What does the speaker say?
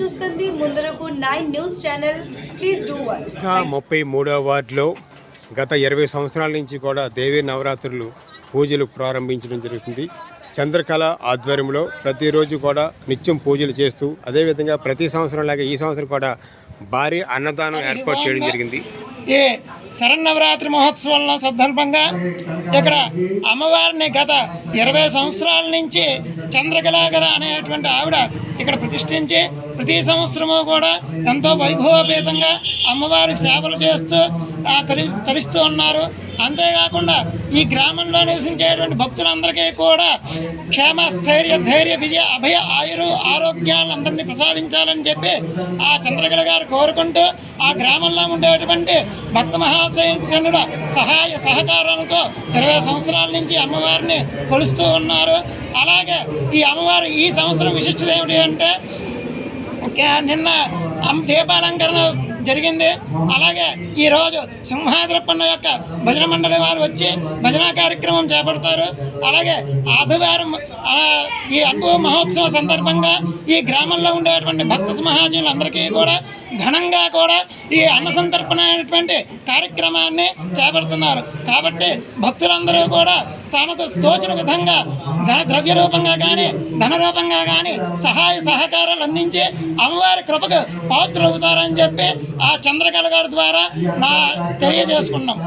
చూస్తుంది. ముందరకు nine news channel. Please do watch. ముప్పై మూడవ వార్డులో గత ఇరవై సంవత్సరాల నుంచి కూడా దేవీ నవరాత్రులు పూజలు ప్రారంభించడం జరుగుతుంది. చంద్రకళ ఆధ్వర్యంలో ప్రతిరోజు కూడా నిత్యం పూజలు చేస్తూ అదేవిధంగా ప్రతి సంవత్సరం లాగా ఈ సంవత్సరం కూడా భారీ అన్నదానం ఏర్పాటు చేయడం జరిగింది. ఈ శరన్నవరాత్రి మహోత్సవంలో సందర్భంగా ఇక్కడ అమ్మవారిని గత ఇరవై సంవత్సరాల నుంచి చంద్రకళాగర అనేటువంటి ఆవిడ ఇక్కడ ప్రతిష్ఠించి ప్రతి సంవత్సరము కూడా ఎంతో వైభవపేతంగా అమ్మవారికి సేవలు చేస్తూ తరి తరిస్తూ ఉన్నారు. అంతేకాకుండా ఈ గ్రామంలో నివసించేటువంటి భక్తులందరికీ కూడా క్షేమ స్థైర్య ధైర్య విజయ అభయ ఆయురు ఆరోగ్యాలను అందరినీ ప్రసాదించాలని చెప్పి ఆ చంద్రగిరి గారు కోరుకుంటూ ఆ గ్రామంలో ఉండేటువంటి భక్త మహాశనుడ సహాయ సహకారాలతో ఇరవై సంవత్సరాల నుంచి అమ్మవారిని కొలుస్తూ ఉన్నారు. అలాగే ఈ అమ్మవారు ఈ సంవత్సరం విశిష్టత ఏమిటి అంటే నిన్న దీపాలంకరణ జరిగింది. అలాగే ఈరోజు సింహాద్రప్పన్న యొక్క భజన మండలి వారు వచ్చి భజన కార్యక్రమం చేపడతారు. అలాగే ఆదివారం ఈ అనుభవ మహోత్సవ సందర్భంగా ఈ గ్రామంలో ఉండేటువంటి భక్త మహాజనులందరికీ కూడా ఘనంగా కూడా ఈ అన్న సంతర్పణ అనేటువంటి కార్యక్రమాన్ని చేపడుతున్నారు. కాబట్టి భక్తులందరూ కూడా తమకు తోచిన విధంగా ధన ద్రవ్య రూపంగా కానీ ధన రూపంగా కానీ సహాయ సహకారాలు అందించి అమ్మవారి కృపకు పాత్రలు అవుతారని చెప్పి ఆ చంద్రకళ గారి ద్వారా నా తెలియజేసుకున్నాం.